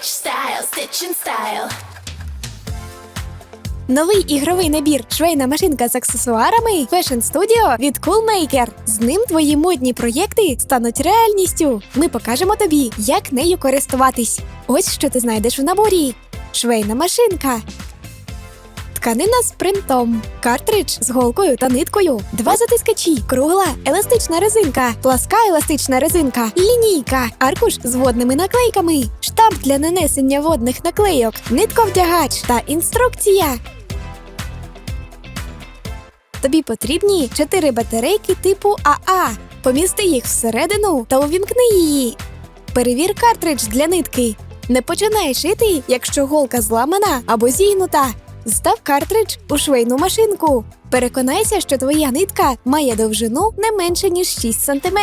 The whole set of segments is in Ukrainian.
Stitch style, stitch and style. Новий ігровий набір швейна машинка з аксесуарами Fashion Studio від Coolmaker. З ним твої модні проєкти стануть реальністю. Ми покажемо тобі, як нею користуватись. Ось що ти знайдеш у наборі: швейна машинка. Тканина з принтом, картридж з голкою та ниткою, два затискачі, кругла, еластична резинка, пласка еластична резинка, лінійка, аркуш з водними наклейками, штамп для нанесення водних наклейок, нитковдягач та інструкція. Тобі потрібні чотири батарейки типу АА. Помісти їх всередину та увімкни її. Перевір картридж для нитки. Не починай шити, якщо голка зламана або зігнута. Став картридж у швейну машинку. Переконайся, що твоя нитка має довжину не менше ніж 6 см.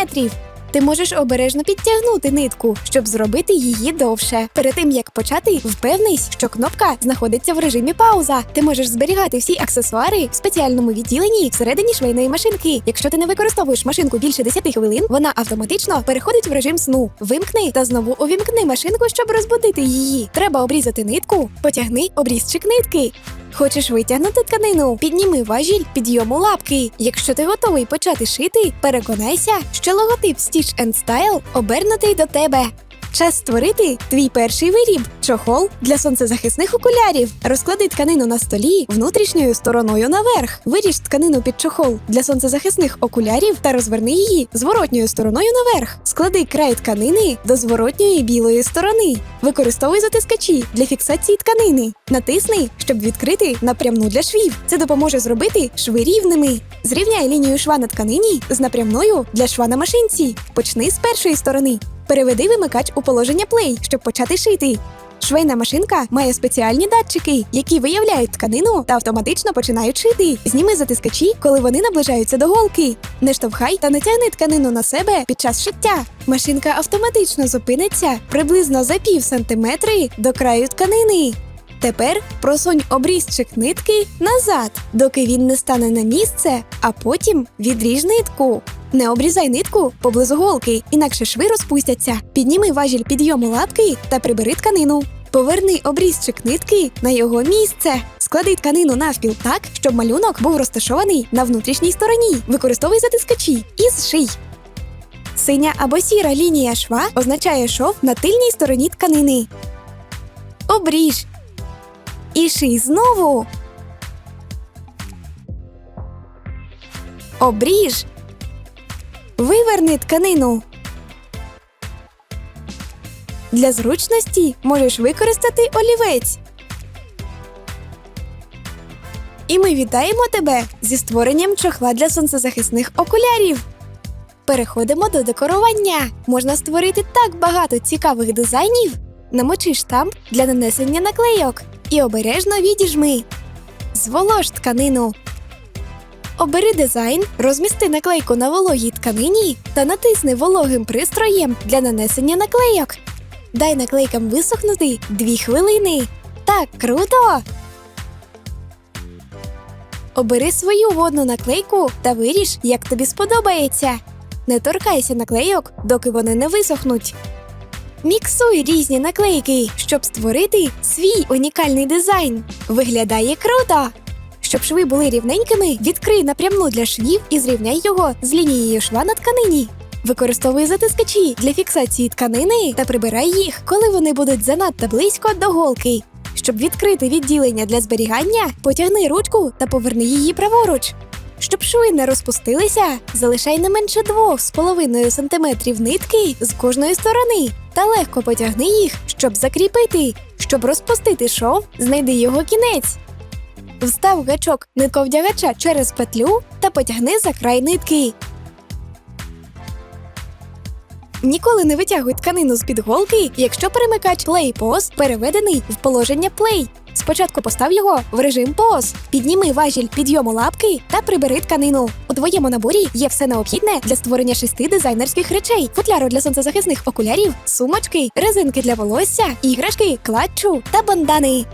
Ти можеш обережно підтягнути нитку, щоб зробити її довше. Перед тим як почати, впевнись, що кнопка знаходиться в режимі пауза. Ти можеш зберігати всі аксесуари в спеціальному відділенні всередині швейної машинки. Якщо ти не використовуєш машинку більше 10 хвилин, вона автоматично переходить в режим сну. Вимкни та знову увімкни машинку, щоб розбудити її. Треба обрізати нитку, потягни обрізчик нитки. Хочеш витягнути тканину? Підніми важіль підйому лапки. Якщо ти готовий почати шити, переконайся, що логотип Stitch and Style обернутий до тебе. Час створити твій перший виріб чохол для сонцезахисних окулярів. Розклади тканину на столі внутрішньою стороною наверх. Виріж тканину під чохол для сонцезахисних окулярів та розверни її зворотньою стороною наверх. Склади край тканини до зворотньої білої сторони. Використовуй затискачі для фіксації тканини. Натисни, щоб відкрити напрямну для швів. Це допоможе зробити шви рівними. Зрівняй лінію шва на тканині з напрямною для шва на машинці. Почни з першої сторони. Переведи вимикач у положення плей, щоб почати шити. Швейна машинка має спеціальні датчики, які виявляють тканину та автоматично починають шити. Зніми затискачі, коли вони наближаються до голки. Не штовхай та не тягни тканину на себе під час шиття. Машинка автоматично зупиниться приблизно за пів сантиметри до краю тканини. Тепер просунь обрізчик нитки назад, доки він не стане на місце, а потім відріж нитку. Не обрізай нитку поблизу голки, інакше шви розпустяться. Підніми важіль підйому лапки та прибери тканину. Поверни обрізчик нитки на його місце. Склади тканину навпіл так, щоб малюнок був розташований на внутрішній стороні. Використовуй затискачі і зший. Синя або сіра лінія шва означає шов на тильній стороні тканини. Обріж. І ший знову. Обріж. Виверни тканину. Для зручності можеш використати олівець. І ми вітаємо тебе зі створенням чохла для сонцезахисних окулярів. Переходимо до декорування. Можна створити так багато цікавих дизайнів. Намочи штамп для нанесення наклейок і обережно відіжми. Зволож тканину. Обери дизайн, розмісти наклейку на вологій тканині та натисни вологим пристроєм для нанесення наклейок. Дай наклейкам висохнути 2 хвилини. Так, круто! Обери свою водну наклейку та виріж, як тобі сподобається. Не торкайся наклейок, доки вони не висохнуть. Міксуй різні наклейки, щоб створити свій унікальний дизайн. Виглядає круто! Щоб шви були рівненькими, відкрий напрямну для швів і зрівняй його з лінією шва на тканині. Використовуй затискачі для фіксації тканини та прибирай їх, коли вони будуть занадто близько до голки. Щоб відкрити відділення для зберігання, потягни ручку та поверни її праворуч. Щоб шви не розпустилися, залишай не менше 2,5 см нитки з кожної сторони та легко потягни їх, щоб закріпити. Щоб розпустити шов, знайди його кінець. Встав гачок нитковдягача через петлю та потягни за край нитки. Ніколи не витягуй тканину з під голки, якщо перемикач Play Pause переведений в положення Play. Спочатку постав його в режим Pause. Підніми важіль підйому лапки та прибери тканину. У твоєму наборі є все необхідне для створення шести дизайнерських речей: футляру для сонцезахисних окулярів, сумочки, резинки для волосся, іграшки, клатчу та бандани.